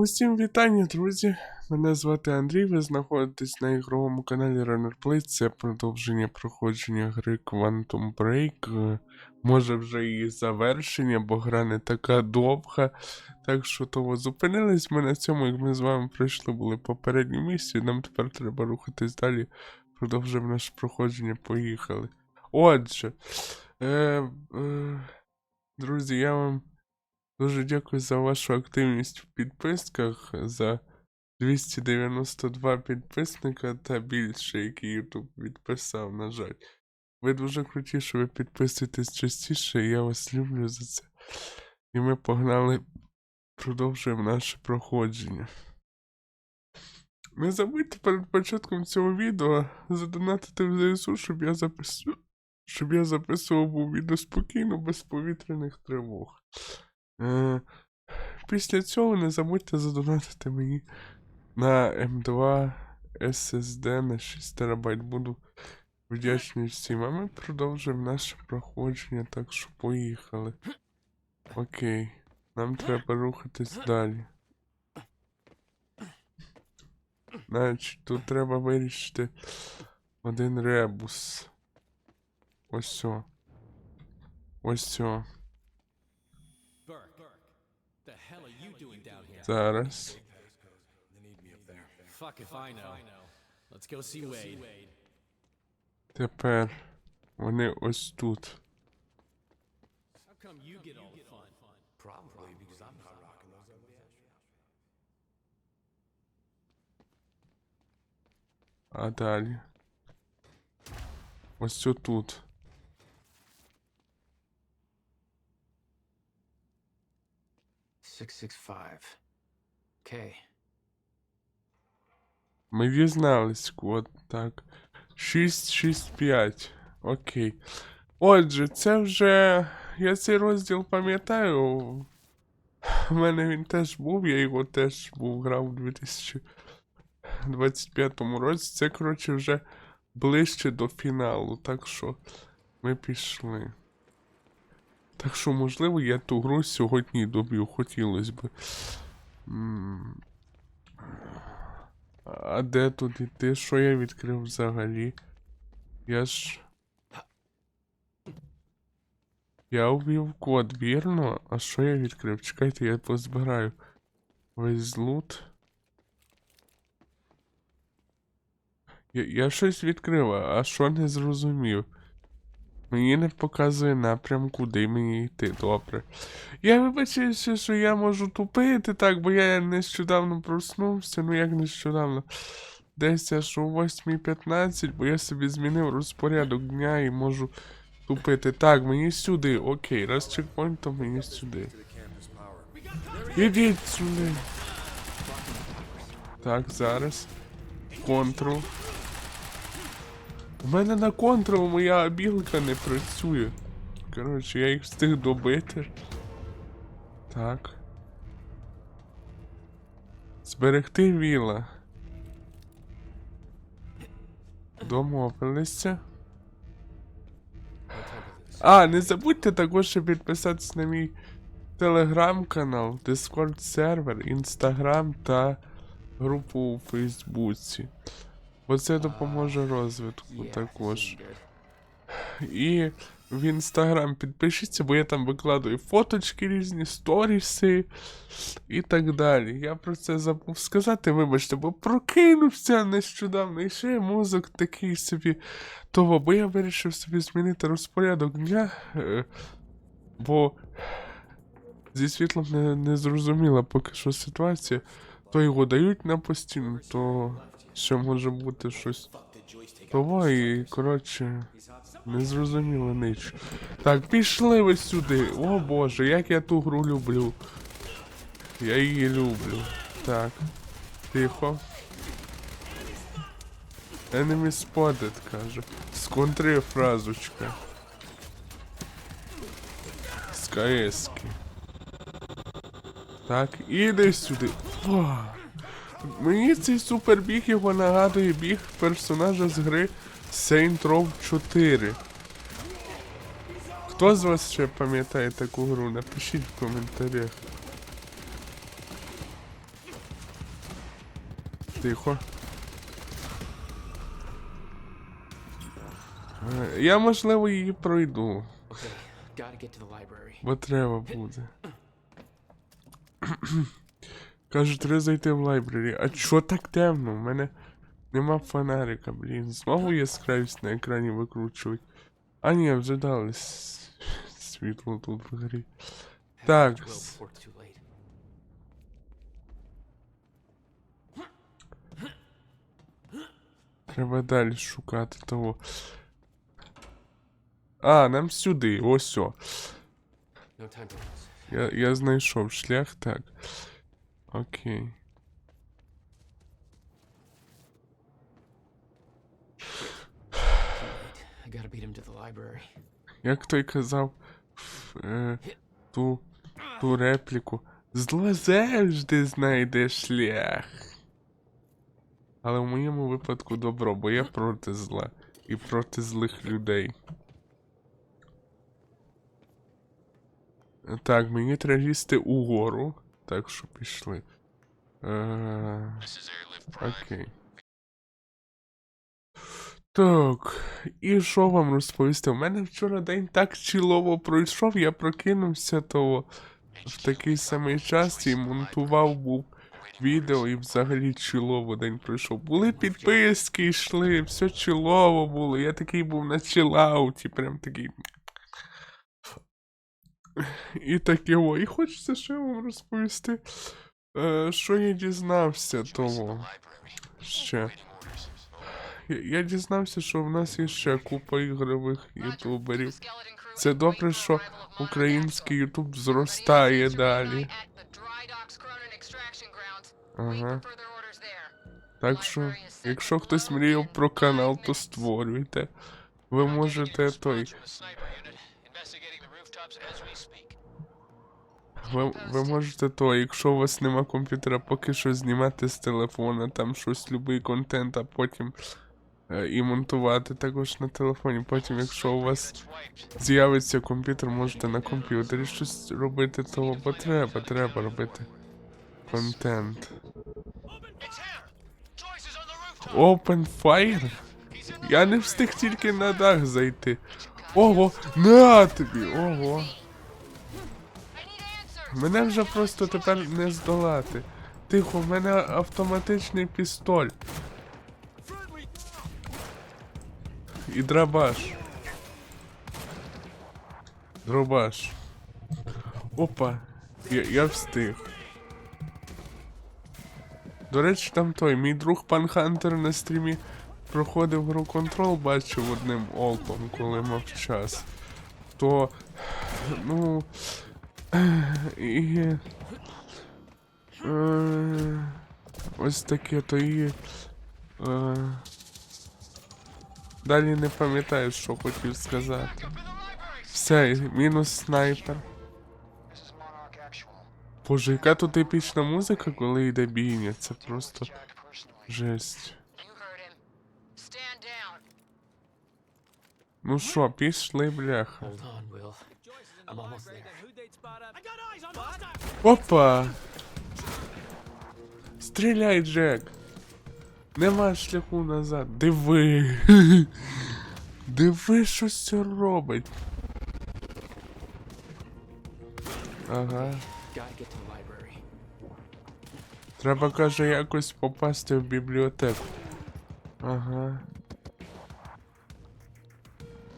Усім вітання, друзі! Мене звати Андрій, ви знаходитесь на ігровому каналі Runner Play. Це продовження проходження гри Quantum Break. Може вже і завершення, бо гра не така довга. Так що того зупинились ми на цьому, як ми з вами пройшли були попередню місію. Нам тепер треба рухатись далі. Продовжуємо наше проходження, поїхали. Отже, е, е, друзі, я вам Дуже дякую за вашу активність в підписках, за 292 підписника та більше, які YouTube відписав, на жаль. Ви дуже круті, що ви підписуєтесь частіше, і я вас люблю за це. І ми погнали, продовжуємо наше проходження. Не забудьте перед початком цього відео задонатити в ЗСУ, щоб я записував, щоб я записував був відео спокійно, без повітряних тривог. Е, Після цього не забудьте задонатити мені на М2 SSD на 6 ТБ. Буду вдячний всім. А ми продовжуємо наше проходження, так що поїхали. Окей. Нам треба рухатись далі. Значить, тут треба вирішити один ребус. Ось. Ось not rocking those ugly ass А далі. Ось тут. Six six five. Okay. Ми дізнались код, так. 665. Окей. Отже, це вже. Я цей розділ пам'ятаю. У мене він теж був, я його теж був грав у 2025 році. Це, коротше, вже ближче до фіналу. Так що ми пішли. Так що, можливо, я ту гру сьогодні доб'ю, хотілося б. А де тут іти? Що я відкрив взагалі? Я ж. Я ввів код, вірно? А що я відкрив? Чекайте, я позбираю. Весь лут. Я, я щось відкрив, а що не зрозумів? Мені не показує напрям, куди мені йти, добре. Я вибачаюся, що я можу тупити так, бо я нещодавно проснувся, ну як нещодавно. Десь аж о 8.15, бо я собі змінив розпорядок дня і можу тупити. Так, мені сюди, окей, раз чекпоінт, то мені сюди. Ідіть сюди. Так, зараз. Контрол. У мене на контрол моя білка не працює. Коротше, я їх встиг добити. Так. Зберегти віла. Домовилися. А, не забудьте також підписатись на мій телеграм-канал, Discord сервер, інстаграм та групу у Фейсбуці. Бо це допоможе розвитку також. І в інстаграм підпишіться, бо я там викладаю фоточки різні, сторіси і так далі. Я про це забув сказати, вибачте, бо прокинувся нещодавно. І ще мозок такий собі того, бо я вирішив собі змінити розпорядок дня. е, Бо зі світлом не, не зрозуміла поки що ситуація. То його дають на постійно, то ще може бути щось і, коротше, не зрозуміло ніч. Так, пішли ви сюди. О боже, як я ту гру люблю. Я її люблю. Так. Тихо. Enemy spotted, каже. Сконтри фразочка. З КСки. Так, іди сюди. О, мені цей супербіг його нагадує біг персонажа з гри Saint Row 4. Хто з вас ще пам'ятає таку гру? Напишіть в коментарях. Тихо. Е, Я, можливо, її пройду, бо треба буде. Кажуть, треба зайти в лайбрері. А чо так темно? У мене нема фонарика, блін. Знову яскравість на екрані викручують. А ні, вже дали світло тут вгорі. Have Так. Треба далі шукати того. А, нам сюди, ось о. Я, я знайшов шлях, так. Окей. Як той казав е, ту, ту репліку. Зло завжди знайде шлях. Але в моєму випадку добро, бо я проти зла і проти злих людей. Так, мені треба лізти угору. Так що пішли. Е, окей. Так, і що вам розповісти? У мене вчора день так чілово пройшов, я прокинувся того в такий самий час і монтував був відео і взагалі чілово день пройшов. Були підписки, йшли, все чілово було. Я такий був на чилауті, прям такий. І таке о. І хочеться ще вам розповісти, е, що я дізнався того. Ще. Я, дізнався, що в нас є ще купа ігрових ютуберів. Це добре, що український ютуб зростає далі. Ага. Так що, якщо хтось мріяв про канал, то створюйте. Ви можете той. Ви, ви можете то, якщо у вас нема комп'ютера, поки що знімати з телефона, там щось, любий контент, а потім е, і монтувати також на телефоні. Потім, якщо у вас з'явиться комп'ютер, можете на комп'ютері щось робити, то бо треба, треба робити контент. Open Fire? Я не встиг тільки на дах зайти. Ого, на тобі, ого. Мене вже просто тепер не здолати. Тихо, в мене автоматичний пістоль. І драбаш. Дробаш. Опа. Я, я встиг. До речі, там той, мій друг пан Хантер на стрімі проходив гру контрол, бачив одним оком, коли мав час. То. Ну. І. Е, ось таке то і. Е, далі не пам'ятаю, що хотів сказати. Все, мінус снайпер. Боже, яка тут епічна музика, коли йде бійня, це просто жесть. Ну що, пішли, бляха. Опа! Стріляй, Джек! Нема шляху назад. Диви. Диви, що це робить. Ага. Треба, каже, якось попасти в бібліотеку. Ага.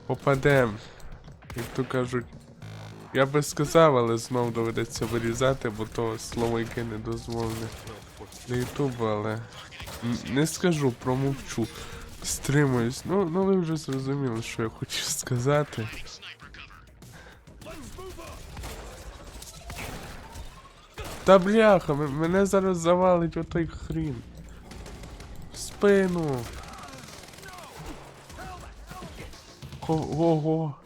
Попадем. Як то кажуть. Я би сказав, але знов доведеться вирізати, бо то слово, яке не дозволене для Ютубу, але не скажу, промовчу. Стримуюсь. Ну, ну ви вже зрозуміли, що я хочу сказати. Та бляха, мене зараз завалить отой хрін. В спину. Ого.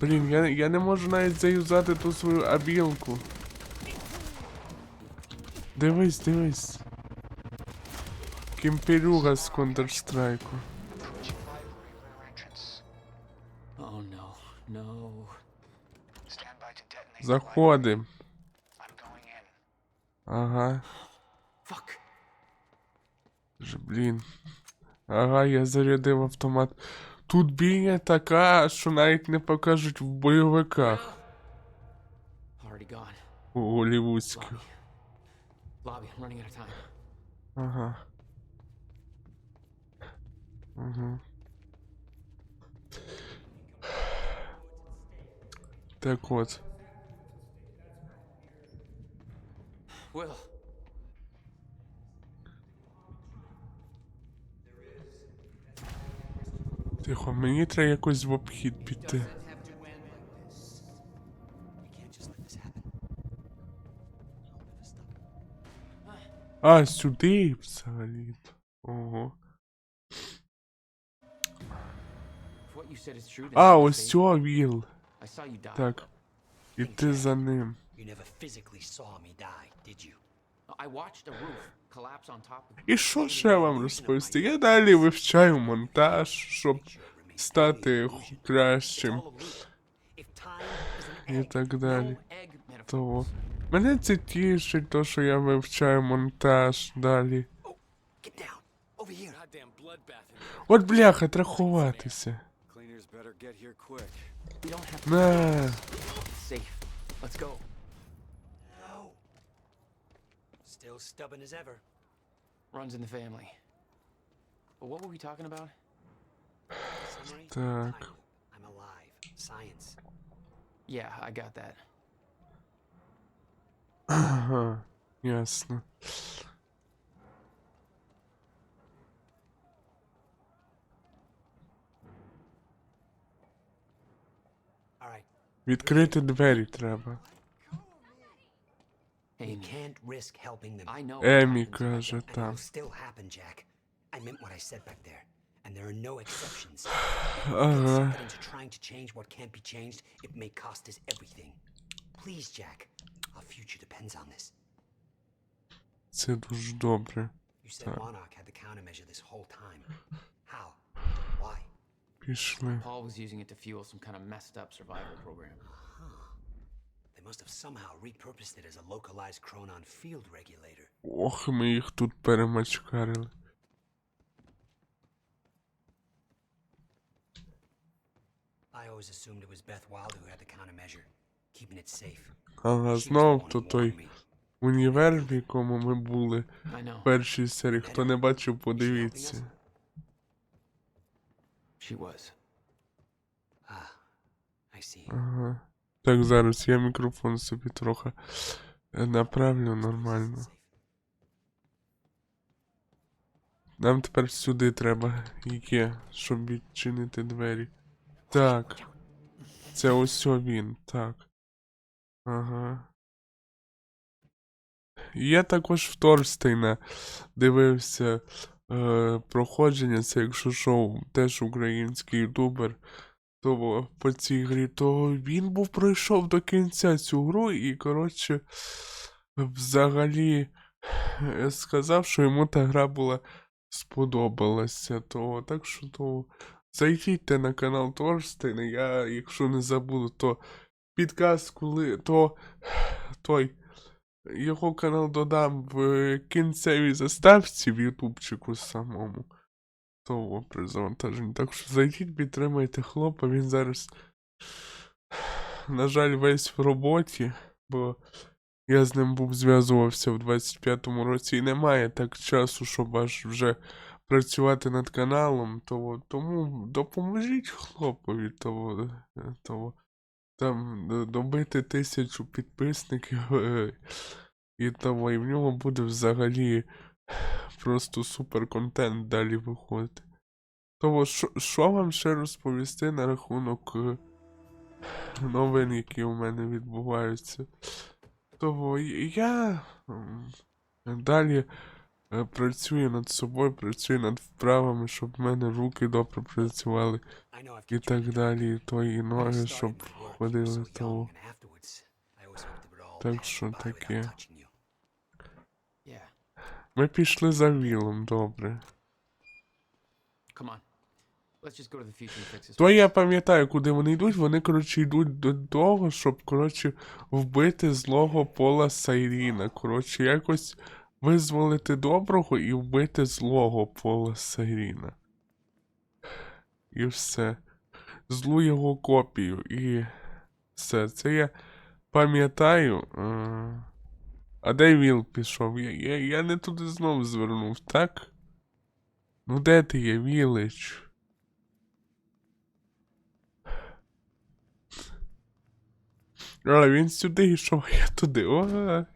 Блін, я, я не можу навіть заюзати ту свою абілку. Дивись, дивись. Кімперюга з Counter-Strike. Oh no, no. Заходим. Ага. Fuck. Ж, блін. Ага, я зарядив автомат. Тут бійня така, що навіть не покажуть в бойовиках Already gone. у голівудських. Lobby. Lobby, I'm running out of time. Ага. Угу. Так от. Will, Тихо, мені треба якось в обхід піти. А, сюди взагалі. Ого. А, ось цього віл. Так. Іти за ним. You never physically saw me die, did you? I watched a roof collapse on top of І що ще вам розповісти? Я далі вивчаю монтаж, щоб стати кращим і так далі. Того. Мене це тішить, то, що я вивчаю монтаж далі. get down. Over here. Still stubborn as ever. Runs in the family. But what were we talking about? Summary? Так. Time. I'm alive. Science. Yeah, I got that. Ага, ясно. All right. Відкрити двері треба. You Amy, can't risk helping them. I know. Емі what happens каже And it'll там. still happen, Jack. I meant what I said back there. And there are no exceptions. Ага. Get into trying to change what can't be changed, it may cost us everything. Please, Jack. Our future depends on this. Це дуже добре. You said Huh. Monarch had the countermeasure this whole time. How? Why? Пішли. Paul was using it to fuel some kind of messed up survival program. They must have somehow repurposed it as a localized Chronon field regulator. Ох, ми їх тут перемачкарили. I always assumed it was Beth Wilder who had the countermeasure, keeping it safe. Ага, знов то той універ, в якому ми були в першій серії. Хто не бачив, подивіться. She was. Ah, I see. Ага. Так, зараз я мікрофон собі трохи е, направлю нормально. Нам тепер сюди треба є, щоб відчинити двері. Так. Це ось він, так. Ага. Я також в Торстейна дивився е, проходження, це якщо шоу, теж український ютубер. То по цій грі, то він був пройшов до кінця цю гру і, коротше, взагалі сказав, що йому та гра була сподобалася. То, так що то зайдіть на канал Торстейна, я, якщо не забуду, то підказ, коли то той його канал додам в кінцевій заставці в ютубчику самому. То при завантаженні. Так що зайдіть, підтримайте хлопа, він зараз, на жаль, весь в роботі, бо я з ним був зв'язувався в 25-му році і немає так часу, щоб аж вже працювати над каналом, то тому допоможіть хлопові, то, то там добити тисячу підписників, е, і того, і в нього буде взагалі просто супер контент далі виходити. Того, що, вам ще розповісти на рахунок е, новин, які у мене відбуваються? І- я далі е, працюю над собою, працюю над вправами, щоб в мене руки добре працювали і так далі, і то і ноги, щоб ходили того. Так що таке. Ми пішли за вілом, добре. То я пам'ятаю, куди вони йдуть. Вони, коротше, йдуть до того, щоб, коротше, вбити злого пола Сайріна. Коротше, якось визволити доброго і вбити злого пола Сайріна. І все. Злу його копію. І все. Це я пам'ятаю. А де Віл пішов? Я, я, я не туди знову звернув, так? Ну де ти є, Вілич? А, він сюди йшов, а я туди. О,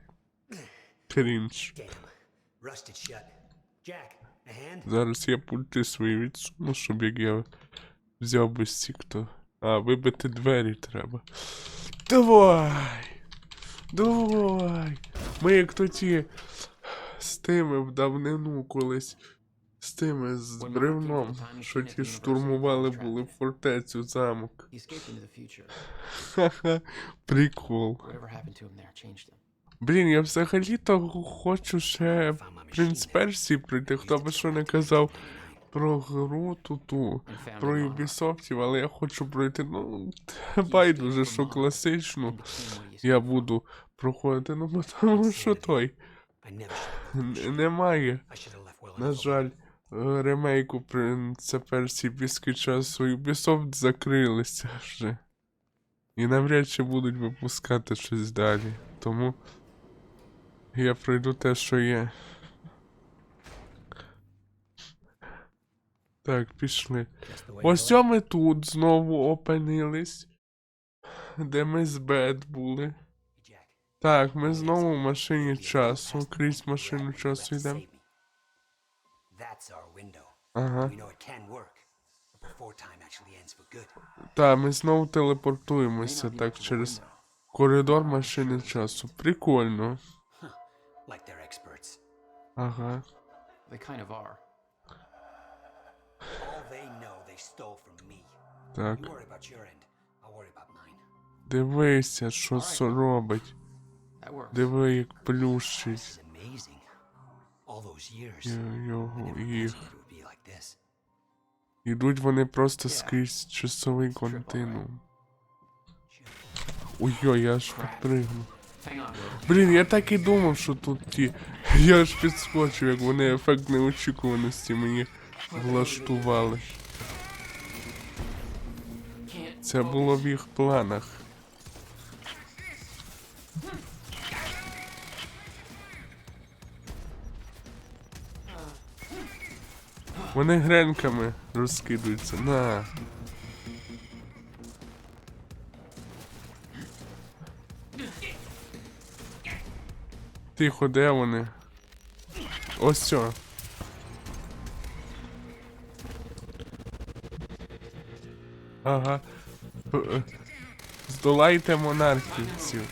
крінж. Зараз я пульти свої відсуну, щоб як я взяв би стік-то. А, вибити двері треба. Давай! Давай! Ми як то ті з тими в давнину колись. З тими з бревном, що ті штурмували були фортецю замок. Ха-ха, прикол. Блін, я взагалі-то хочу ще Принц Персії пройти, хто би що не казав про гру ту-ту, про Ubisoft, але я хочу пройти, ну, байдуже, що класичну я буду проходити, ну тому що той. Немає, на жаль, е, ремейку Принца Персії піски часу Ubisoft закрилися вже. І навряд чи будуть випускати щось далі. Тому я пройду те, що є. Так, пішли. Ось like. ми тут знову опинились. Де ми з Бет були. Так, ми знову в машині часу. Крізь машину часу йдемо. Ага. Так, ми знову телепортуємося так через коридор машини часу. Прикольно. Ага. They kind of are. Mine. Дивися, що це робить. Диви, як плющить його їх. Ідуть вони просто скрізь часовий континуум. Ой-ой, я аж підпригнув. Блін, я так і думав, що тут ті. Я аж підскочив, як вони ефект неочікуваності мені влаштували. Це було в їх планах. Вони гренками розкидуються. На. Тихо, де вони? Ось цього. Ага. Е, Здолайте монархівців.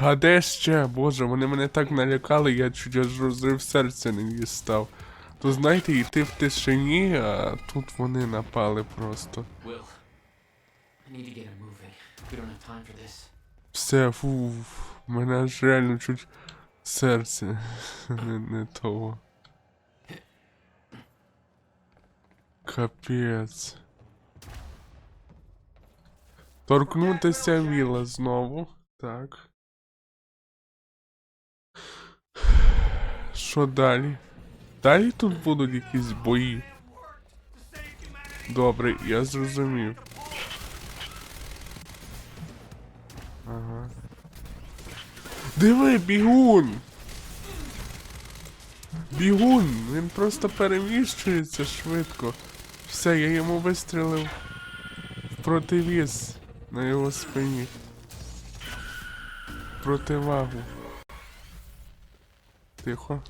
А де ще? Боже, вони мене так налякали, я чуть аж розрив серця не дістав. То знаєте, йти в тишині, а тут вони напали просто. Will. I need to get moving. We don't have time for this. Все, фу, мене аж реально чуть серце не, не того. Капець. Торкнутися віла знову. Так. Що далі? Далі тут будуть якісь бої. Добре, я зрозумів. Диви, бігун! Бігун! Він просто переміщується швидко. Все, я йому вистрілив в противіз на його спині. Противагу. Тихо.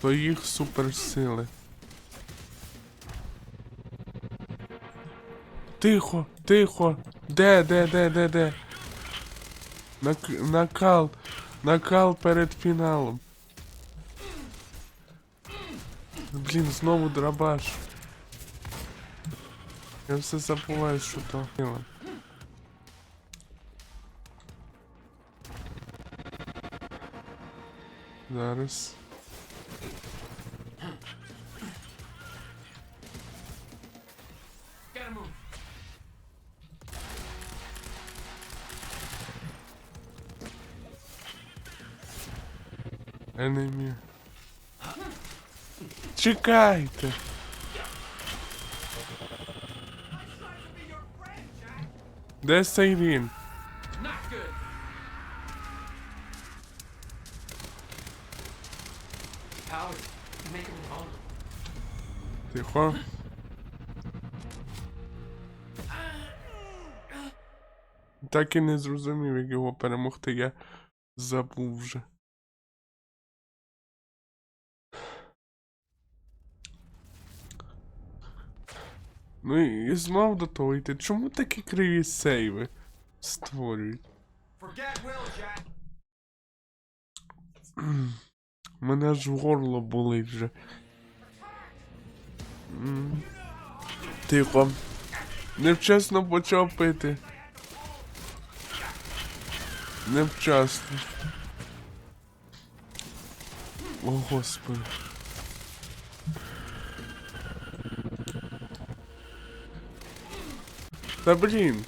То їх суперсили. Тихо, тихо. Де, де, де, де, де? Нак... Накал. Накал перед фіналом. Блін, знову драбаш. Я все забуваю, що то. Зараз. Enemy. Чекайте. Де him invulnerable. Тихо. Так і не зрозумів, як його перемогти, я забув вже. Ну і, знов до того йти. Чому такі криві сейви створюють? Мене аж горло болить вже. Тихо. Невчасно почав пити. Невчасно. О, господи. Та блін.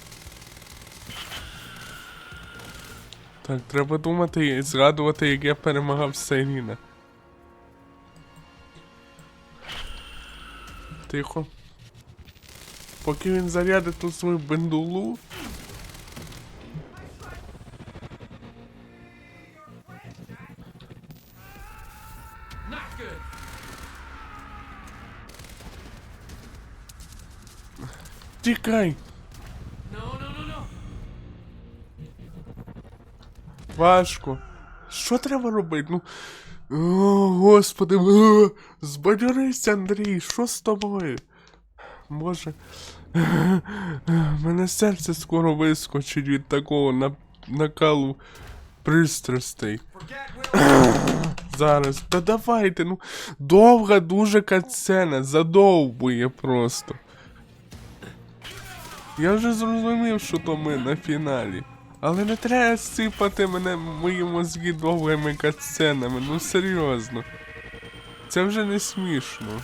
Так, треба думати і згадувати, як я перемагав Сайріна. Тихо. Поки він зарядить ту свою бендулу. Тікай! Важко. Що треба робити? Ну. О, господи. О, збадьорись, Андрій, що з тобою? Боже. Мене серце скоро вискочить від такого на... накалу пристрастей. Зараз. Та давайте, ну. Довга дуже катсцена, задовбує просто. Я вже зрозумів, що то ми на фіналі. Але не треба сипати мене мої мозги довгими катсценами, ну серйозно. Це вже не смішно.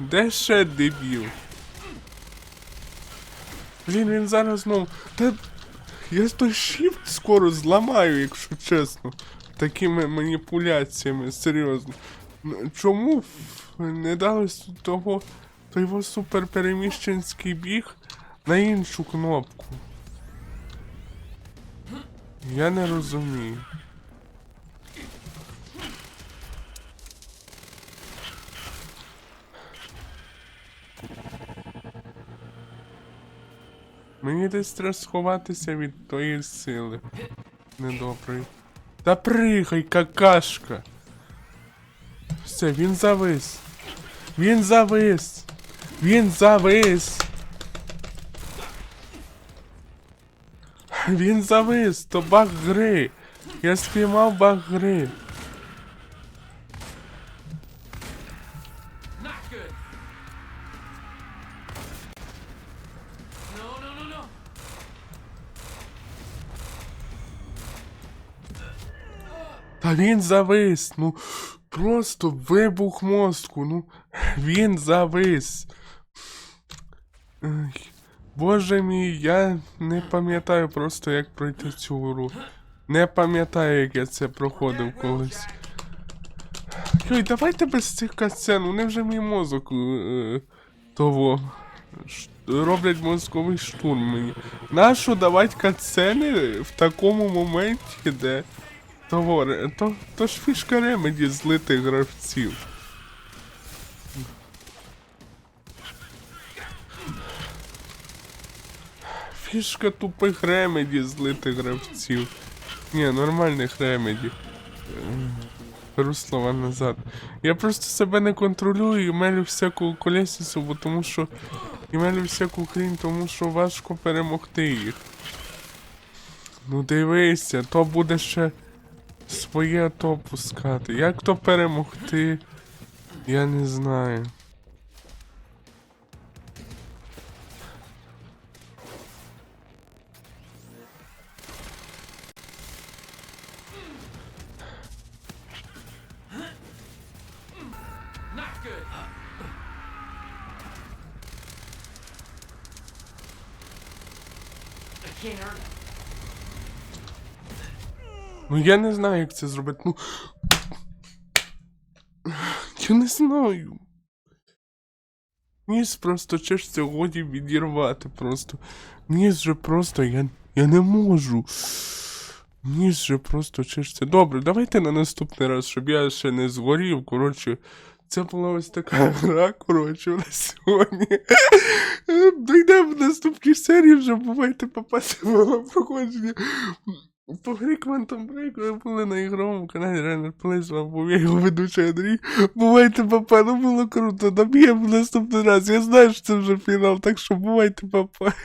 Де ще дебіл? Блін, він зараз знов. Та. Я той шрифт скоро зламаю, якщо чесно. Такими маніпуляціями, серйозно. Чому не дали того той його суперпереміщенський біг на іншу кнопку? Я не розумію. Мені десь треба сховатися від тої сили. Недоброї. Та пригай, какашка. Все, він завис. Він завис. Він завис. Він завис, то баг гри. Я спіймав баг гри. Він завис, ну просто вибух мозку, ну він завис. Ай, Боже мій, я не пам'ятаю просто, як пройти цю гру. Не пам'ятаю, як я це проходив колись. Йой, давайте без цих катсцен, вони вже мій мозок е, того. Роблять мозковий штурм мені. Нащо давати катсцени в такому моменті, де. Того, ре- то, то ж фішка ремеді злити гравців. Фішка тупих ремеді злити гравців. Ні, нормальних ремеді. Беру слова назад. Я просто себе не контролюю і мелю всяку колесицю, бо тому що і мелю всяку хрінь, тому що важко перемогти їх. Ну дивися, то буде ще своє то пускати. Як то перемогти? Я не знаю. Can't hurt him. Ну я не знаю, як це зробити. Ну. Я не знаю. Ніс просто чешся годі відірвати просто. Ніс же просто я. Я не можу. Ніс же просто чешся. Добре, давайте на наступний раз, щоб я ще не згорів. Коротше, це була ось така гра, коротше, на сьогодні. Дійдемо в наступній серії, вже бувайте попасти мого проходження. По грі Quantum Break ви були на ігровому каналі Ренер Плейс, вам був я його ведучий Андрій. Бувайте, папа, ну було круто, наб'ємо наступний раз. Я знаю, що це вже фінал, так що бувайте, папа.